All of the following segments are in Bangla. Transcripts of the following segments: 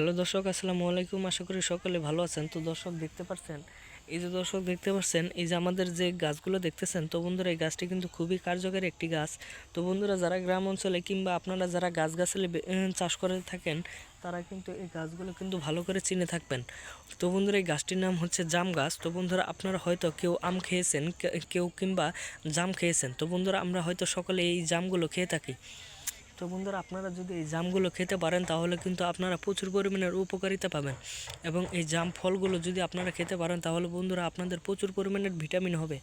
হ্যালো দর্শক, আসসালামু আলাইকুম। আশা করি সকলে ভালো আছেন। তো দর্শক, দেখতে পাচ্ছেন এই যে দর্শক, দেখতে পাচ্ছেন এই যে আমাদের যে গাছগুলো দেখতেছেন, তো বন্ধুরা, এই গাছটি কিন্তু খুবই কার্যকরী একটি গাছ। তো বন্ধুরা, যারা গ্রাম অঞ্চলে কিংবা আপনারা যারা গাছগাছালি চাষ করে থাকেন, তারা কিন্তু এই গাছগুলো কিন্তু ভালো করে চিনে থাকবেন। তো বন্ধুরা, এই গাছটির নাম হচ্ছে জাম গাছ। তো বন্ধুরা, আপনারা হয়তো কেউ আম খেয়েছেন কেউ কিংবা জাম খেয়েছেন। তো বন্ধুরা, আমরা হয়তো সকলে এই জামগুলো খেয়ে থাকি। তো বন্ধুরা, আপনারা যদি এই জামগুলো খেতে পারেন, তাহলে কিন্তু আপনারা প্রচুর পরিমাণের উপকারিতা পাবেন। এবং এই জাম ফলগুলো যদি আপনারা খেতে পারেন, তাহলে বন্ধুরা আপনাদের প্রচুর পরিমাণের ভিটামিন হবে।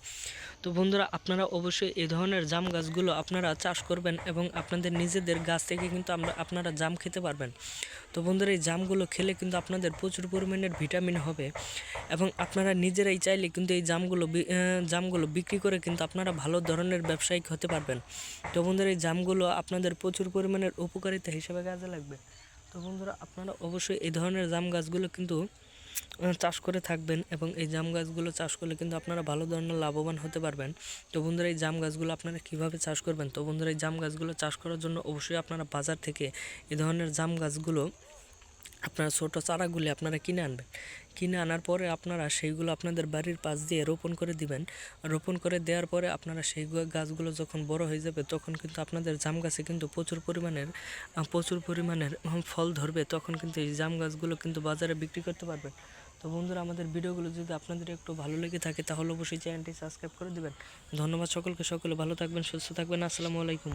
তো বন্ধুরা, আপনারা অবশ্যই এই ধরনের জাম গাছগুলো আপনারা চাষ করবেন এবং আপনাদের নিজেদের গাছ থেকে কিন্তু আমরা আপনারা জাম খেতে পারবেন। তো বন্ধুরা, এই জামগুলো খেলে কিন্তু আপনাদের প্রচুর পরিমাণের ভিটামিন হবে এবং আপনারা নিজেরাই চাইলে কিন্তু এই জামগুলো জামগুলো বিক্রি করে কিন্তু আপনারা ভালো ধরনের ব্যবসায়িক হতে পারবেন। তো বন্ধুরা, এই জামগুলো আপনাদের প্রচুর পরিমাণের উপকারিতা হিসেবে কাজে লাগবে। তো বন্ধুরা, আপনারা অবশ্যই এই ধরনের জাম গাছগুলো কিন্তু চাষ করে থাকবেন এবং এই জাম গাছগুলো চাষ করলে কিন্তু আপনারা ভালো ধরনের লাভবান হতে পারবেন। তো বন্ধুরা, এই জাম গাছগুলো আপনারা কীভাবে চাষ করবেন? তো বন্ধুরা, এই জাম গাছগুলো চাষ করার জন্য অবশ্যই আপনারা বাজার থেকে এ ধরনের জাম গাছগুলো আপনারা ছোটো চারাগুলি আপনারা কিনে আনবেন। কিনে আনার পরে আপনারা সেইগুলো আপনাদের বাড়ির পাশ দিয়ে রোপণ করে দিবেন। রোপণ করে দেওয়ার পরে আপনারা সেই গাছগুলো যখন বড় হয়ে যাবে, তখন কিন্তু আপনাদের জাম গাছে কিন্তু প্রচুর পরিমাণের প্রচুর পরিমাণের ফল ধরবে। তখন কিন্তু এই জাম গাছগুলো কিন্তু বাজারে বিক্রি করতে পারবেন। তো বন্ধুরা, আমাদের ভিডিওগুলো যদি আপনাদের একটু ভালো লেগে থাকে, তাহলে অবশ্যই চ্যানেলটি সাবস্ক্রাইব করে দিবেন। ধন্যবাদ সকলকে, সকলে ভালো থাকবেন, সুস্থ থাকবেন। আসসালামু আলাইকুম।